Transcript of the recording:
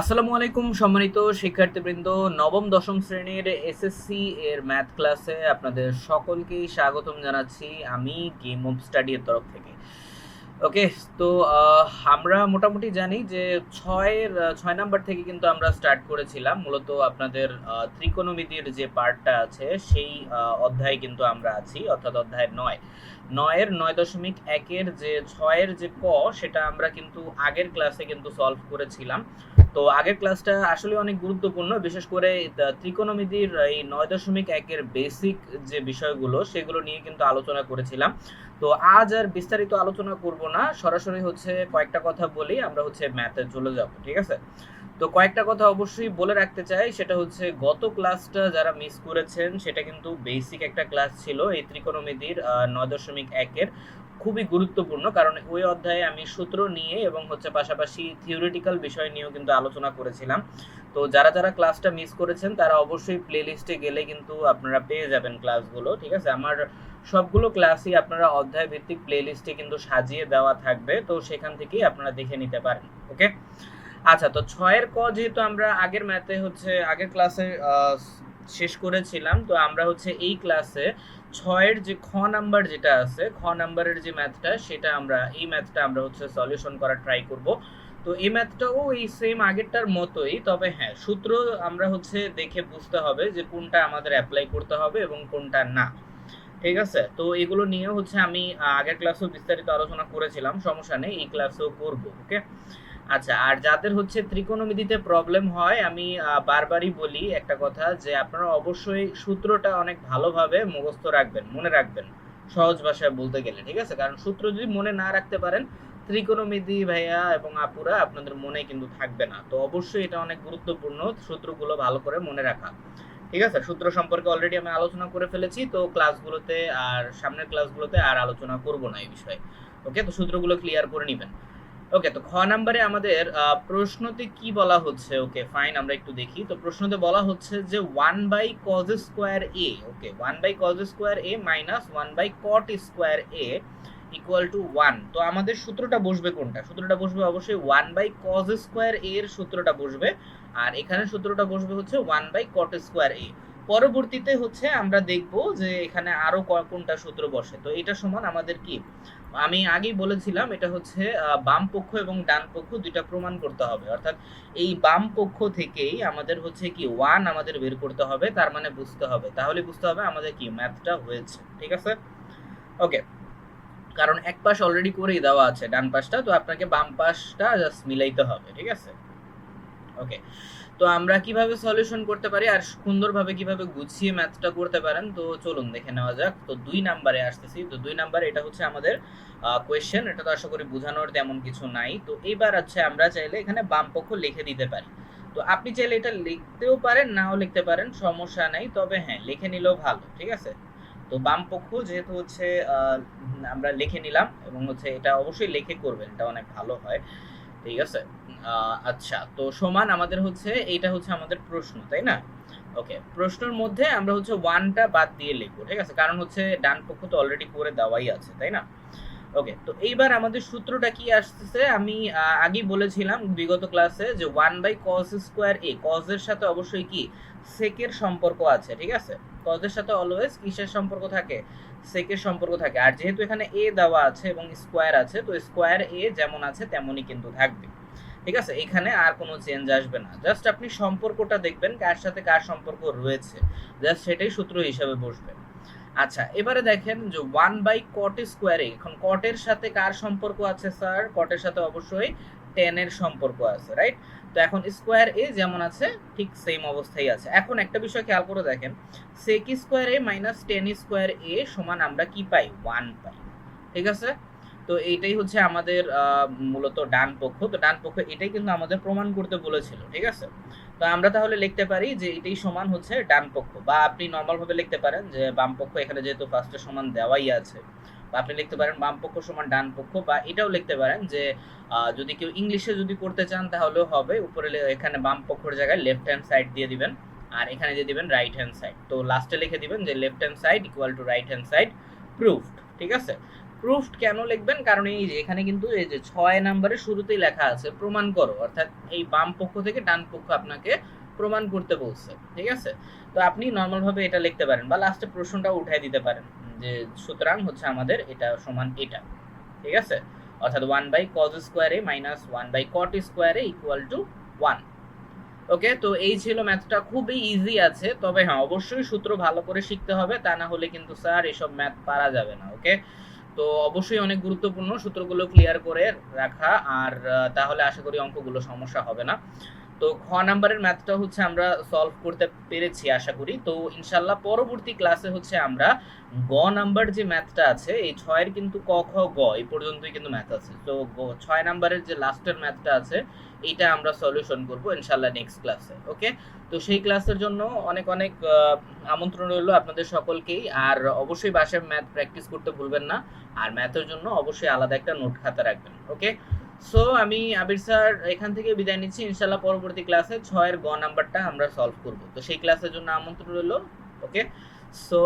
আসসালামু আলাইকুম, সম্মানিত শিক্ষার্থীবৃন্দ। নবম, দশম শ্রেণির এসএসসি এর ম্যাথ ক্লাসে আপনাদের সকলকেই স্বাগতম জানাচ্ছি আমি গেম অফ স্টাডির তরফ থেকে। ওকে তো আমরা মোটামুটি জানি যে ছয়ের, ছয় নাম্বার থেকে কিন্তু আমরা স্টার্ট করেছিলাম। মূলত আপনাদের ত্রিকোণমিতির যে পার্টটা আছে, সেই অধ্যায়ে কিন্তু আমরা আছি, অর্থাৎ অধ্যায় নয়। নয়ের নয় দশমিক একের যে ছয়ের যে ক, সেটা আমরা কিন্তু আগের ক্লাসে কিন্তু সলভ করেছিলাম। তো আগের ক্লাসটা আসলে অনেক গুরুত্বপূর্ণ, বিশেষ করে ত্রিকোণমিতির এই নয় দশমিক একের বেসিক যে বিষয়গুলো, সেগুলো নিয়ে কিন্তু আলোচনা করেছিলাম। তো আজ আর বিস্তারিত আলোচনা করব না, সরাসরি হচ্ছে কয়েকটা কথা বলি, আমরা হচ্ছে ম্যাথে চলে যাব, ঠিক আছে? তো কয়েকটা কথা অবশ্যই বলে রাখতে চাই, সেটা হচ্ছে গত ক্লাসটা যারা মিস করেছেন, সেটা কিন্তু বেসিক একটা ক্লাস ছিল, এই ত্রিকোণমিতির নয় দশমিক একের। খুবই গুরুত্বপূর্ণ, কারণ ওই অধ্যায়ে আমি সূত্র নিয়ে এবং হচ্ছে পাশাপাশি থিওরিটিক্যাল বিষয় নিয়েও কিন্তু আলোচনা করেছিলাম। তো যারা যারা ক্লাসটা মিস করেছেন, তারা অবশ্যই প্লে লিস্টে গেলে কিন্তু আপনারা পেয়ে যাবেন ক্লাসগুলো ঠিক আছে? আমার সবগুলো ক্লাসই আপনারা অধ্যায় ভিত্তিক প্লে লিস্টে কিন্তু সাজিয়ে দেওয়া থাকবে, তো সেখান থেকেই আপনারা দেখে নিতে পারেন ওকে আচ্ছা তো ছয়ের ক যেহেতু আমরা আগের ম্যাথে হচ্ছে, আগের ক্লাসে শেষ করেছিলাম। তো আমরা হচ্ছে এই ক্লাসে ছয়ের যে খ নাম্বার যেটা আছে, খ নাম্বারের যে ম্যাথটা সেটা আমরা, এই ম্যাথটা আমরা হচ্ছে সলিউশন করার ট্রাই করব। তো এই ম্যাথটাও এই সেম আগেরটার মতোই, তবে হ্যাঁ সূত্র আমরা হচ্ছে দেখে বুঝতে হবে যে কোনটা আমাদের অ্যাপ্লাই করতে হবে এবং কোনটা না। ঠিক আছে? তো এগুলো নিয়ে হচ্ছে আমি আগের ক্লাসেও বিস্তারিত আলোচনা করেছিলাম, সমস্যা নেই, এই ক্লাসেও করব ওকে আচ্ছা আর যাদের হচ্ছে ত্রিকোণমিতিতে প্রবলেম হয়, আমি বারবারই বলি একটা কথা যে আপনারা অবশ্যই সূত্রটা অনেক ভালোভাবে মুখস্থ রাখবেন, মনে রাখবেন। সহজ ভাষায় বলতে গেলে, ঠিক আছে? কারণ সূত্র যদি মনে না রাখতে পারেন, ত্রিকোণমিতি ভাইয়া এবং আপুরা আপনাদের মনে কিন্তু থাকবে না। তো অবশ্যই এটা অনেক গুরুত্বপূর্ণ সূত্রগুলো ভালো করে মনে রাখা। ঠিক আছে? সূত্র সম্পর্কে অলরেডি আমি আলোচনা করে ফেলেছি, তো ক্লাসগুলোতে আর সামনের ক্লাসগুলোতে আর আলোচনা করব না এই বিষয়ে। ওকে তো সূত্রগুলো ক্লিয়ার করে নেবেন। ওকে তো খ নাম্বারে আমাদের প্রশ্নতে কি বলা হচ্ছে? ওকে ফাইন আমরা একটু দেখি। তো প্রশ্নতে বলা হচ্ছে যে one by cos square A okay one by cos square A minus one by cot square A equal to one তো আমাদের সূত্রটা বসবে কোনটা? সূত্রটা বসবে অবশ্যই ওয়ান বাই কজ স্কোয়ার এর সূত্রটা বসবে। আর এখানে সূত্রটা বসবে হচ্ছে one by cot square A পরবর্তীতে হচ্ছে আমরা দেখব যে এখানে আরও ক- কোনটা সূত্র বসে। তো এটা সমান আমাদের কি? আমি আগেই বলেছিলাম, এটা হচ্ছে বাম পক্ষ এবং ডান পক্ষ দুইটা প্রমাণ করতে হবে। অর্থাৎ এই বাম পক্ষ থেকেই আমাদের হচ্ছে কি ওয়ান আমাদের বের করতে হবে, তার মানে বুঝতে হবে। তাহলে বুঝতে হবে আমাদের কি ম্যাথটা হয়েছে। ঠিক আছে? ওকে কারণ এক পাশ অলরেডি করেই দেওয়া আছে, ডান পাশটা, তো আপনাকে বাম পাশটা জাস্ট মিলাইতে হবে। ঠিক আছে? ওকে তো আমরা কীভাবে সলিউশন করতে পারি আর সুন্দরভাবে কীভাবে গুছিয়ে ম্যাথটা করতে পারেন? তো চলুন দেখে নেওয়া যাক। তো দুই নাম্বারে আসতেছি। তো দুই নাম্বারে এটা হচ্ছে আমাদের কোয়েশ্চেন এটা তো আশা করি বোঝানোর তেমন কিছু নাই। তো এইবার হচ্ছে আমরা চাইলে এখানে বাম পক্ষ লিখে দিতে পারি। তো আপনি চাইলে এটা লিখতেও পারেন, নাও লিখতে পারেন, সমস্যা নাই। তবে হ্যাঁ লিখে নিলেও ভালো, ঠিক আছে? তো বাম পক্ষ যেহেতু হচ্ছে আমরা লিখে নিলাম এবং হচ্ছে এটা অবশ্যই লিখে করবেন, এটা অনেক ভালো হয়। ঠিক আছে? আচ্ছা তো সমান আমাদের হচ্ছে, এইটা হচ্ছে আমাদের প্রশ্ন, তাই না? ওকে, প্রশ্নের মধ্যে আমরা হচ্ছে ওয়ানটা বাদ দিয়ে লিখব, ঠিক আছে? কারণ হচ্ছে ডান পক্ষ তো অলরেডি করে দেওয়াই আছে, তাই না? ওকে, তো এইবার আমাদের সূত্রটা কি আসতেছে? আমি আগেই বলেছিলাম বিগত ক্লাসে যে one by cos square A কজের সাথে অবশ্যই কি? সেকের সম্পর্ক আছে, ঠিক আছে? কজের সাথে অলওয়েজ কিসের সম্পর্ক থাকে? সেকের সম্পর্ক থাকে। আর যেহেতু এখানে এ দেওয়া আছে এবং স্কোয়ার আছে, তো স্কোয়ার এ যেমন আছে তেমনই কিন্তু থাকবে। ঠিক আছে? এখানে আর কোনো চেঞ্জ আসবে না। জাস্ট আপনি সম্পর্কটা দেখবেন, কার সাথে কার সম্পর্ক রয়েছে। জাস্ট সেটাই সূত্র হিসাবে বসবে। আচ্ছা এবারে দেখেন যে ওয়ান বাই কট স্কোয়ারে এখন কটের সাথে কার সম্পর্ক আছে স্যার কটের সাথে অবশ্যই টেন এর সম্পর্ক আছে রাইট তো এখন স্কোয়ার এ যেমন আছে, ঠিক সেম অবস্থায় আছে। এখন একটা বিষয় খেয়াল করে দেখেন sec square A minus tan square A সমান আমরা কি পাই? ওয়ান পাই। ঠিক আছে? তো এইটাই হচ্ছে আমাদের মূলত ডান পক্ষ। তো ডান পক্ষ এটাই কিন্তু আমাদের প্রমাণ করতে বলেছিল, ঠিক আছে? তো আমরা তাহলে লিখতে পারি যে এটাই সমান হচ্ছে ডান পক্ষ। বা আপনি নর্মাল ভাবে লিখতে পারেন যে বাম পক্ষ এখানে যেহেতু ফার্স্টে সমান দেওয়াই আছে, বা আপনি লিখতে পারেন বাম পক্ষ সমান ডান পক্ষ, বা এটাও লিখতে পারেন যে যদি কেউ ইংলিশে যদি করতে চান তাহলেও হবে, উপরে এখানে বাম পক্ষের জায়গায় লেফট হ্যান্ড সাইড দিয়ে দিবেন, আর এখানে দিয়ে দিবেন রাইট হ্যান্ড সাইড তো লাস্টে লিখে দিবেন যে left hand side equal to right hand side proved ঠিক আছে? প্রুফড কেন লিখবেন? কারণ এই যে এখানে কিন্তু এই যে ছয় নাম্বারের শুরুতেই লেখা আছে, প্রমাণ করো। অর্থাৎ এই বাম পক্ষ থেকে ডান পক্ষ আপনাকে প্রমাণ করতে বলছে, ঠিক আছে? তো আপনি নর্মাল ভাবে এটা লিখতে পারেন বা লাস্টে প্রশ্নটা উঠাই দিতে পারেন যে সুতরাং হচ্ছে আমাদের এটা সমান এটা, ঠিক আছে? অর্থাৎ ওয়ান বাই কজ স্কোয়ারে মাইনাস ওয়ান বাই কট স্কোয়ারে ইকুয়াল টু ওয়ান ওকে তো এই ছিল ম্যাথটা খুবই ইজি আছে। তবে হ্যাঁ অবশ্যই সূত্র ভালো করে শিখতে হবে, তা না হলে কিন্তু স্যার এসব ম্যাথ পারা যাবে না ওকে তো অবশ্যই অনেক গুরুত্বপূর্ণ সূত্রগুলো ক্লিয়ার করে রাখা আর তাহলে আশা করি অঙ্কগুলো সমস্যা হবে না। তো খ নাম্বারের ম্যাথটা হচ্ছে আমরা সলভ করতে পেরেছি, আশা করি। তো ইনশাল্লাহ পরবর্তী ক্লাসে হচ্ছে আমরা গ নাম্বার যে ম্যাথটা আছে, এই ছয়ের কিন্তু ক, খ, গ, এই পর্যন্তই কিন্তু ম্যাথ আছে। তো ছয় নাম্বারের যে লাস্টের ম্যাথটা আছে, এইটা আমরা সলিউশন করব ইনশাল্লাহ নেক্সট ক্লাসে ওকে তো সেই ক্লাসের জন্য অনেক অনেক আমন্ত্রণ রইল আপনাদের সকলকেই। আর অবশ্যই বাসায় ম্যাথ প্র্যাকটিস করতে ভুলবেন না। আর ম্যাথের জন্য অবশ্যই আলাদা একটা নোট খাতা রাখবেন ওকে সো আমি আবির স্যার এখান থেকে বিদায় নিচ্ছি। ইনশাল্লাহ পরবর্তী ক্লাসে ছয়ের গ নাম্বারটা আমরা সলভ করব। তো সেই ক্লাসের জন্য আমন্ত্রণ রইল। Okay so